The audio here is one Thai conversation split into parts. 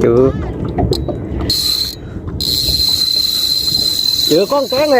เจอเจอกล้องแก้งเ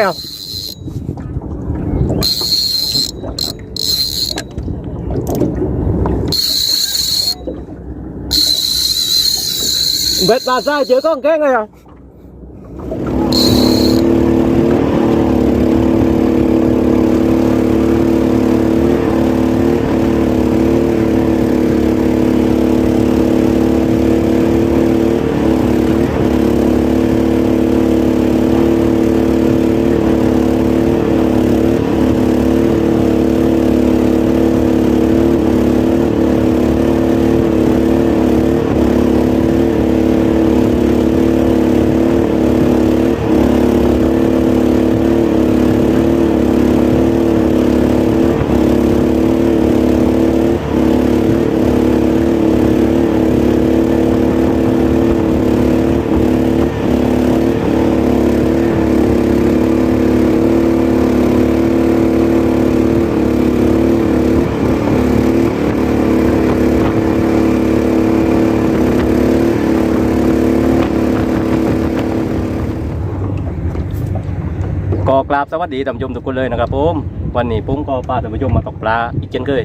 กราบสวัสดีท่านผู้ชมทุกคนเลยนะครับผมวันนี้ผมก็พาท่านผู้ชมมาตกปลาอีกเช่นเคย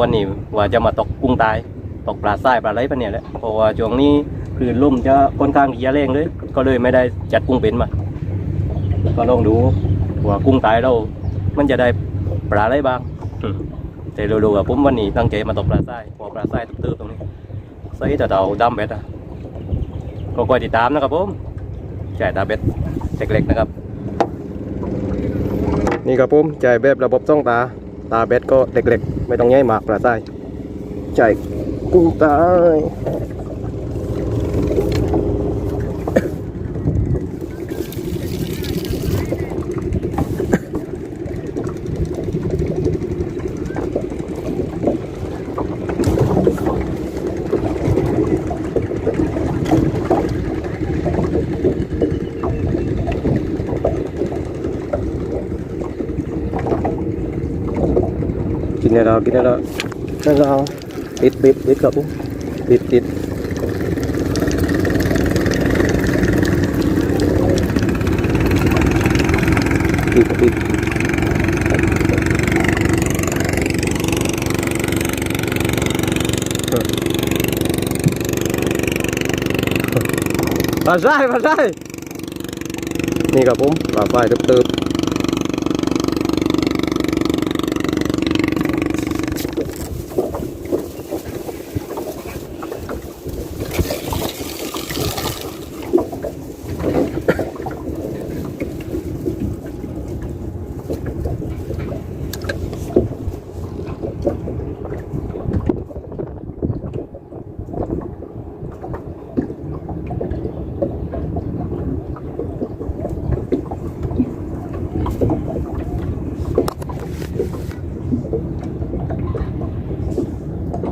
วันนี้ว่าจะมาตกกุ้งตายตกปลาทรายปลาไหลปเนี่ยแหละเพราะว่าช่วงนี้คลื่นลมจะค่อนข้างที่จะแรงเลย ก็เลยไม่ได้จัดกุ้งเป็นมา ก็ลองดูว่ากุ้งตายเรา มันจะได้ปลาอะไรบ้างแต่เราดูกับผมวันนี้ตั้งใจมาตกปลาทรายพอปลาทรายตึบๆตรงนี้ใส่ต่เดาดำเบ็ดอะก็คอยติดตามนะครับผมจ่ายตาเบ็ดเล็กๆนะครับ นี่ครับผมจ่ายแบบระบบช่องตา ตาเบ็ดก็เล็กๆ ไม่ต้องแย่มากปลาใต้จ่ายกุ้งตาย กินได้แล้วกินได้แล้วได้แล้วติดติดติดค ติดติดติดติดปลาใช่ปล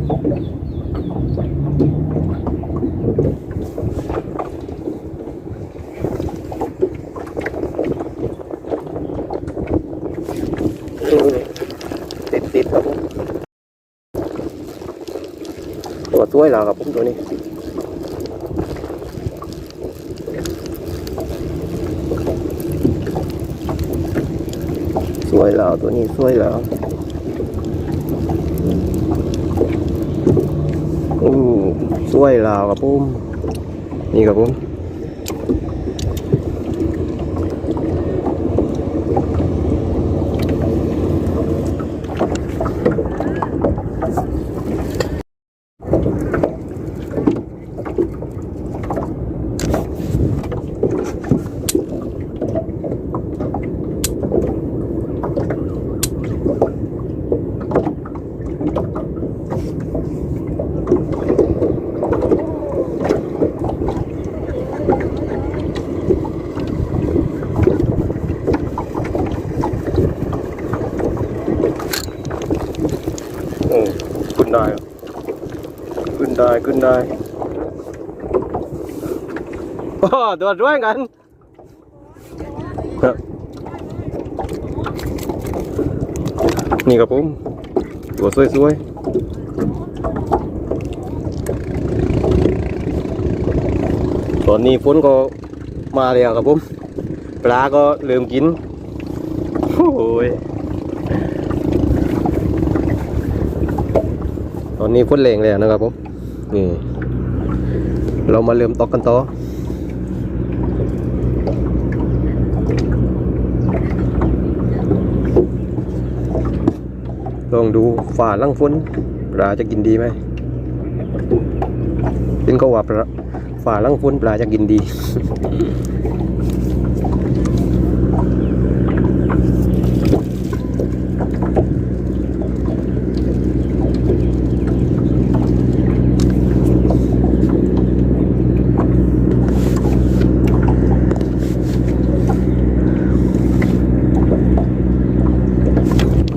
าใช่นี่ครับผมปลาไฟตึบตึบติดติดครับผมตัวสวยแล้วครับผมตัวนี้สวยแล้ว ตัวนี้สวยแล้วอู้สวยแล้วครับผมนี่ครับผม ขึ้นได้ขึ้นได้โอ้ตัวสวยกันนี่ครับผมตัวสวยสวยตอนนี้ฝนก็มาแล้วครับผมปลาก็เริ่มกินโอ้ยตอนนี้ฝนแรงแล้วนะครับผม นี่เรามาเริ่มตอกกันต่อลองดูฝ่าลังฝนปลาจะกินดีไหมเป็นก็ว่าปลาฝ่าลังฝนปลาจะกินดี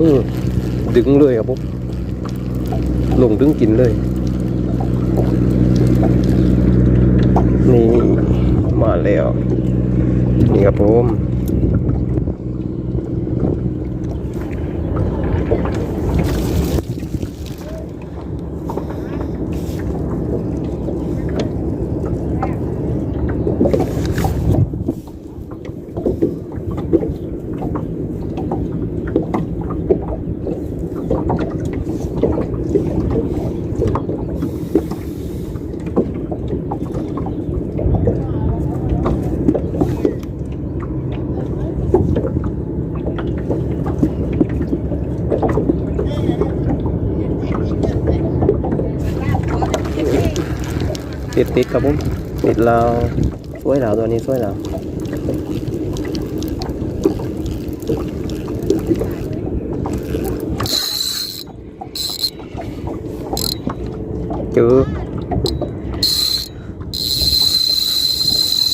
อืมดึงเลยครับผมลง ดึงกินเลย นี่มาแล้ว นี่ครับผม ติดติดครับผมติดแล้วสวยแล้วตัวนี้สวยแล้วเจอ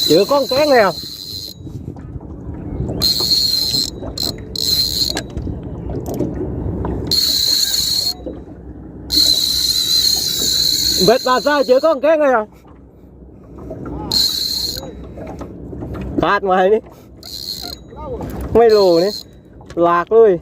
เจอกล้องแกงเลยอะเบ็ดมาซ่าเจอกล้องแกงเลยอะขาดมานี่ไม่รู้นี่หลากเลย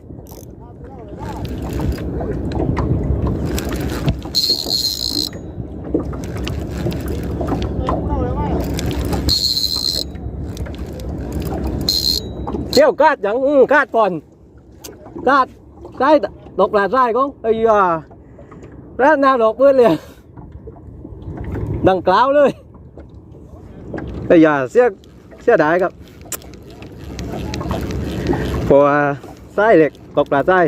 เที่ยวกาดยังอืมกาดก่อนกาดได้ดอกปลาได้ก็ไอ้ยาร้านนาดอกเพื่อนเลยดังกล่าวเลยไอ้ยาเสีย เสียดายครับเพราะว่าไส้เด็กตกปลาไส้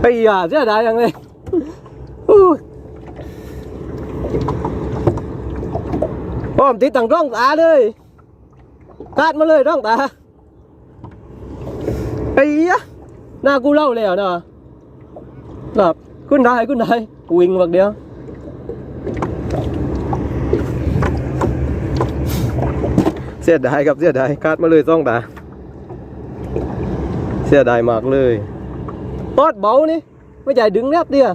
ไอ้ยาเสียดายยังเลยอู้พร้อมติดตั้งร่องตาเลยกาดมาเลยร่องตาไอ้ยะหน้ากูเล่าแล้วนะ แบบขึ้นได้ขึ้นได้วิ่งบักเดียวเสียดายครับเสียดายคาดมาเลยซ่องตาเสียดายมากเลยตอดเบานี่ไม่ใช่ดึงแนบเดียว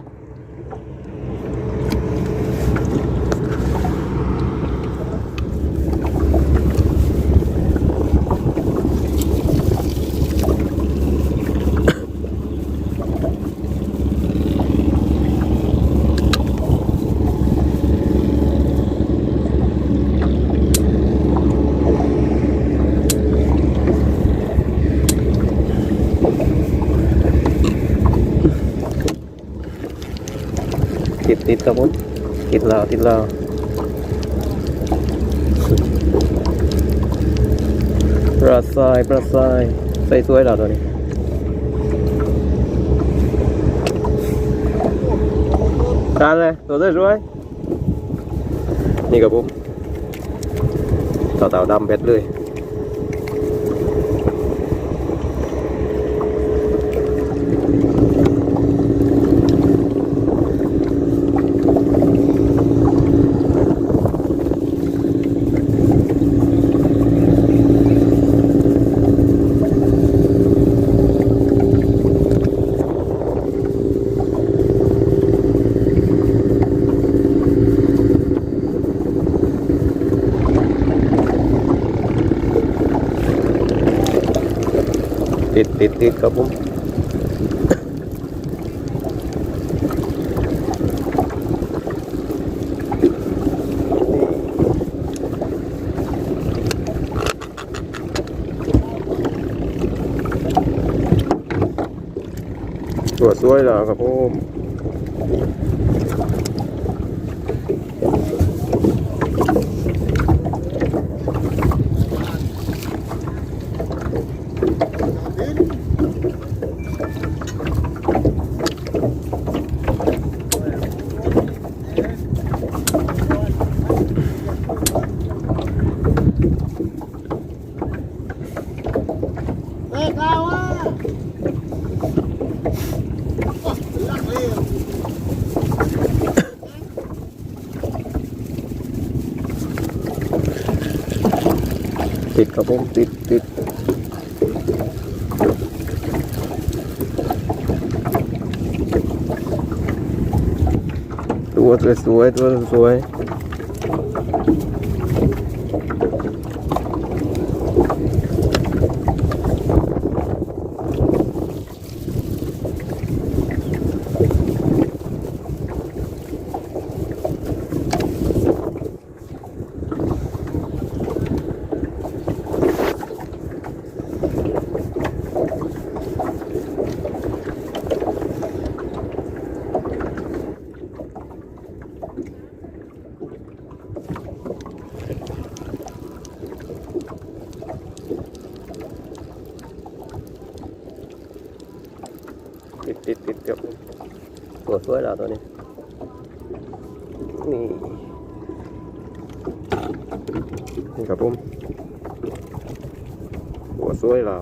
ติดครับผมติดแล้วติดแล้วปลาทรายปลาทรายใส่สวยแล้วตัวนี้การเลยตัวสวยๆนี่ครับผมเต่าเต่าดำเบ็ดเลย ติดติดติดครับผมตัวสวยแล้วครับผม ติดครับผมติดติดตัวสวยๆตัวสวยติดติดติดครับผม ตัวนี้ นี่ นี่ครับผมหัวสวยแล้ว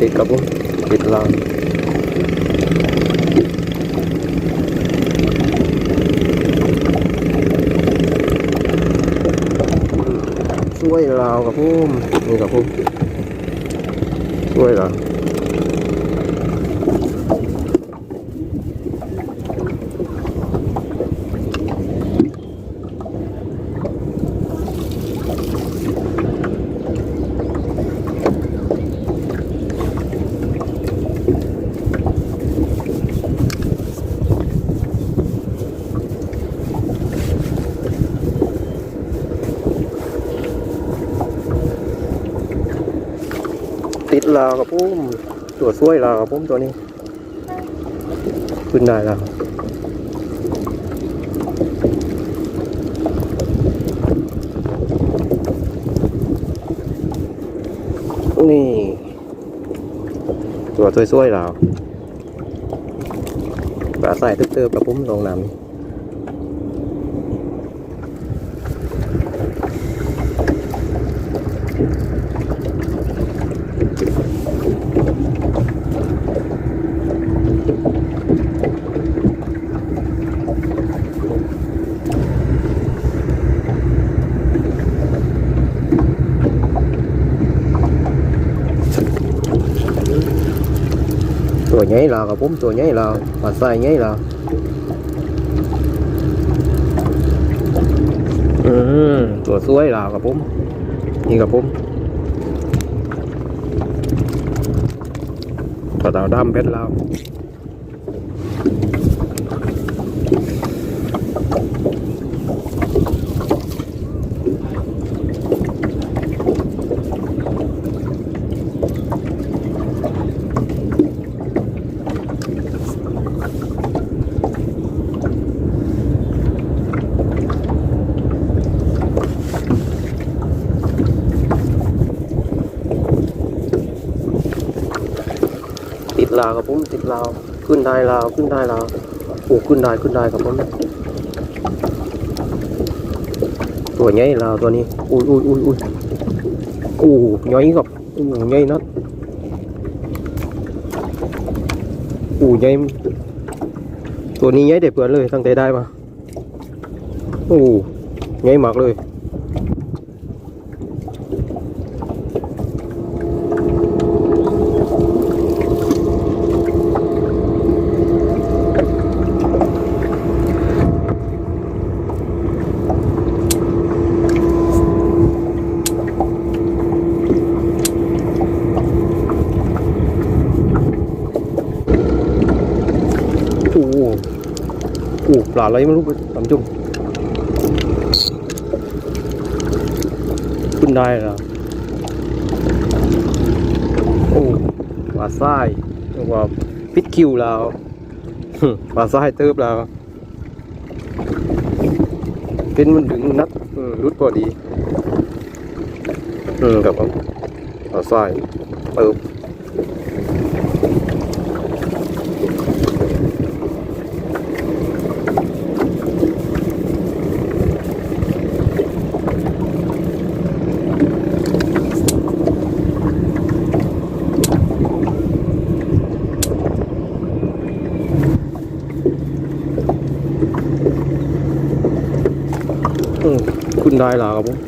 ติดกับผมติดลางช่วยลากับผมนี่กับผมช่วยเรา ติดลาวครับผมตัวช่วยลาวครับผมตัวนี้ ขึ้นได้แล้วนี่ ตัวช่วยๆเราปลาใส่ตึกเติบกับผมลงน้ำ ตัวใหญ่เรากับผมตัวใหญ่เราปลาใส่ใหญ่เราอืมตัวสวยเรากับผมนี่กับผมปลาดาวดำเพชรเราาวกับผมติดลาวขึ้นได้ลาวขึ้นได้ลาวโอ้ขึ้นได้ขึ้นได้กับผมตัวใหญ่ลาวตัวนี้อุ้ยอุ้ยอุ้ยอุ้ยโอ้ใหญ่กับโอ้ใหญ่นัดโอ้ใหญ่ตัวนี้ใหญ่เด็ดเปื่อนเลยตั้งแต่ได้มาโอ้ใหญ่มากเลย ปลาอะไรไม่รู้ท่านผู้ชมขึ้นได้เหรอโอ้ปลาทรายเรียกว่าพิษคิวแล้วปลาทรายเติบแล้วเป็นมันดึงนัดรุดพอดี อืมครับผมปลาทรายเติบ อืมึ้นได้แล้วครับผม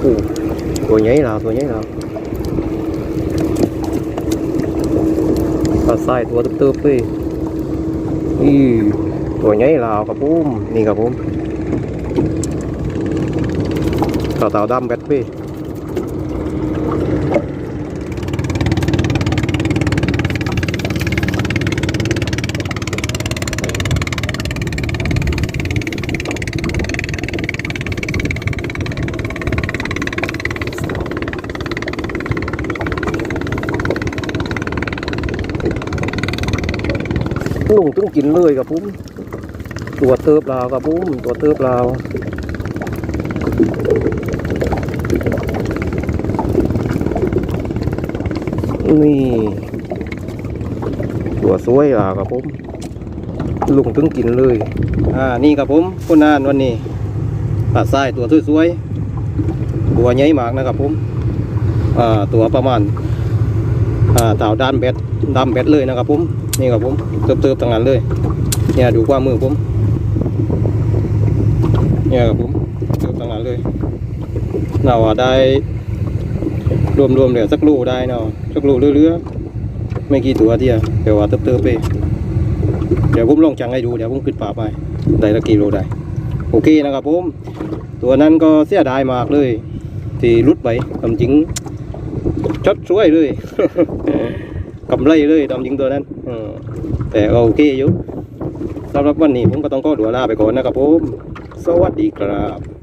โอ้ตัวใหญ่แล้วตัวใหญ่แล้วปลาไส้ตัวเติบๆเลยอีตัวใหญ่แล้วครับผมนี่ครับผมต่าเต่าดำแบทเป้ลุงต้องกินเลยครับผมตัวเติบล้วครับผมตัวเติบล้วนี่ตัวสวยล้วครับผมลุงต้องกินเลยอ่านี่ครับผมคนนานวันนี้ปลาทรายตัวสวยๆตัวใหญ่มากนะครับผมอ่าตัวประมาณอ่าเต่าด้านแบดดำแบดเลยนะครับผม นี่ครับผมเติบๆต่างนั้นเลย เนี่ยดูความมือผม เนี่ยครับผมเติบต่างนั้นเลยเราได้รวมๆเดี๋ยวสักลูได้เนาะสักลูเรื่อยๆไม่กี่ตัวเดียวเดี๋ยวว่าเติบๆไปเดี๋ยวผมลองจังให้ดูเดี๋ยวผมขึ้นป่าไปได้ละกี่โลได้ โอเคนะครับผม ตัวนั้นก็เสียดายมากเลย ที่รุดไปทำจริงชดช่วยเลยกำไรเลยทำจริงตัวนั้น แต่ก็โอเคอยู่สำหรับวันนี้ผมก็ต้องขอตัวลาไปก่อนนะครับผม สวัสดีครับ